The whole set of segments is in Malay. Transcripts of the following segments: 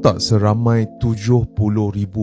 Tak seramai 70,000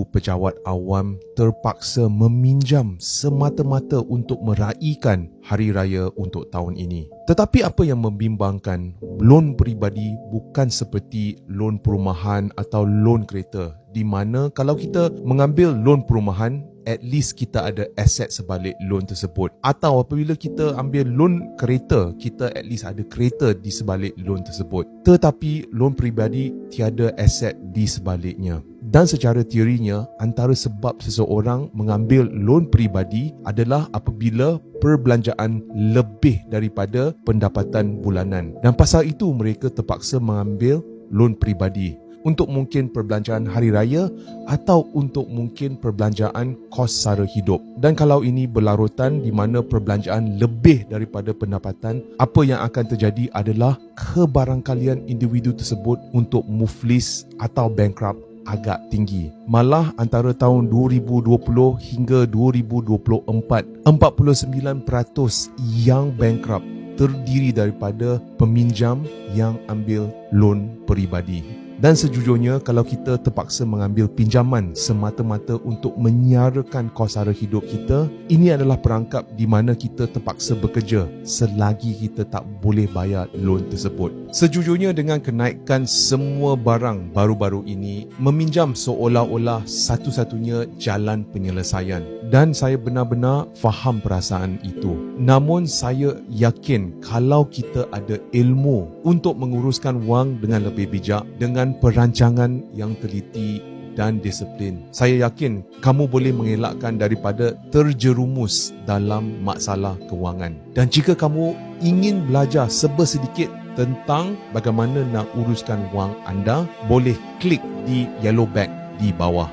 pejabat awam terpaksa meminjam semata-mata untuk meraihkan hari raya untuk tahun ini. Tetapi apa yang membimbangkan, loan peribadi bukan seperti loan perumahan atau loan kereta di mana kalau kita mengambil loan perumahan at least kita ada aset sebalik loan tersebut. Atau apabila kita ambil loan kereta kita at least ada kereta di sebalik loan tersebut. Tetapi loan peribadi tiada aset di sebaliknya. Dan secara teorinya antara sebab seseorang mengambil loan peribadi adalah apabila perbelanjaan lebih daripada pendapatan bulanan. Dan pasal itu mereka terpaksa mengambil loan peribadi untuk mungkin perbelanjaan hari raya atau untuk mungkin perbelanjaan kos sara hidup. Dan kalau ini berlarutan di mana perbelanjaan lebih daripada pendapatan, apa yang akan terjadi adalah kebarangkalian individu tersebut untuk muflis atau bankrupt agak tinggi. Malah antara tahun 2020 hingga 2024, 49% yang bankrupt terdiri daripada peminjam yang ambil loan peribadi. Dan sejujurnya kalau kita terpaksa mengambil pinjaman semata-mata untuk menyarakan kos hidup kita, ini adalah perangkap di mana kita terpaksa bekerja selagi kita tak boleh bayar loan tersebut. Sejujurnya dengan kenaikan semua barang baru-baru ini, meminjam seolah-olah satu-satunya jalan penyelesaian. Dan saya benar-benar faham perasaan itu. Namun saya yakin kalau kita ada ilmu untuk menguruskan wang dengan lebih bijak dengan dengan perancangan yang teliti dan disiplin. Saya yakin kamu boleh mengelakkan daripada terjerumus dalam masalah kewangan. Dan jika kamu ingin belajar sebersedikit tentang bagaimana nak uruskan wang anda, boleh klik di yellow bag di bawah.